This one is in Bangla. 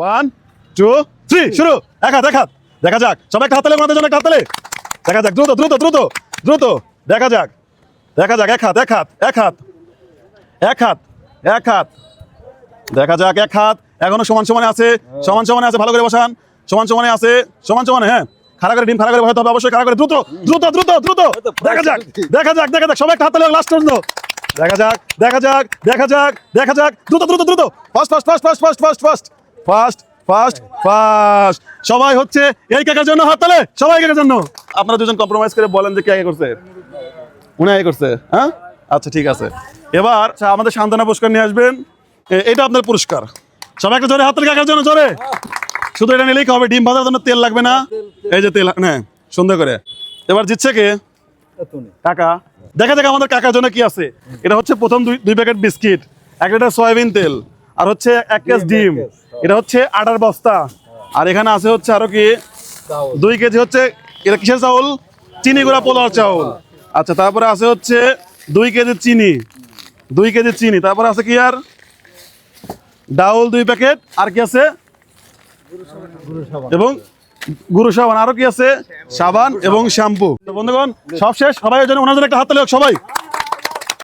ওয়ান টু থ্রি শুরু। এক হাত এক হাত। দেখা যাক। সবাই একটা হাতালে আমাদের জন্য একটা হাতালে দেখা যাক দ্রুত দ্রুত দ্রুত দ্রুত। দেখা যাক। দেখা যাক এক হাত এক হাত এক হাত। এক হাত এক হাত। দেখা যাক এক হাত। এখনও সমান সমানে আছে। সমান সমানে আছে ভালো করে বসান। সমান সমানে আছে। সমান সমানে হ্যাঁ। খারাপ করে ডিম খাড়া করে বসাতে হবে। অবশ্যই খারাপ করে দ্রুত দ্রুত দ্রুত দ্রুত। দেখা যাক দেখা যাক দেখা যাক। সবাই একটা হাতালে লাস্ট পর্যন্ত দেখা যাক দেখা যাক দেখা যাক দেখা যাক। দ্রুত দ্রুত দ্রুত। First first first first first first fast fast fast fast সবাই হচ্ছে এই কাকার জন্য হাততালে সবাই কাকার জন্য। আপনারা দুজন কম্প্রোমাইজ করে বলেন যে কে আগে করছে। উনি আগে করছে হ্যাঁ? আচ্ছা ঠিক আছে। এবার আচ্ছা, আমাদের সান্ত্বনা পুরস্কার নিয়ে আসবেন। এটা আপনার পুরস্কার। সবাই একটা জোরে হাতের কাকার জন্য জোরে। শুধু এটা নিলেই হবে? ডিম ভাজার জন্য তেল লাগবে না? এই যে তেল হ্যাঁ সুন্দর করে। এবার জিতছে কে? কাকা। দেখা যাক আমাদের কাকার জন্য কি আছে। এটা হচ্ছে প্রথম দুই দুই প্যাকেট বিস্কিট এক লিটার সয়াবিন তেল। আর হচ্ছে এক কেস ডিম। এটা হচ্ছে আটার বস্তা। আর এখানে আছে হচ্ছে আরও কি? দুই কেজি হচ্ছে এটা কিসের চাউল? চিনি গুঁড়া পোলার চাউল। আচ্ছা তারপরে আছে হচ্ছে দুই কেজি চিনি। দুই কেজি চিনি। তারপরে আছে কি আর? ডাউল দুই প্যাকেট। আর কি আছে? এবং গুরু সাবান। আরও কি আছে? সাবান এবং শ্যাম্পু। বন্ধুগণ সব শেষ। সবাই জন্য ওনার জন্য একটা হাত তালি সবাই।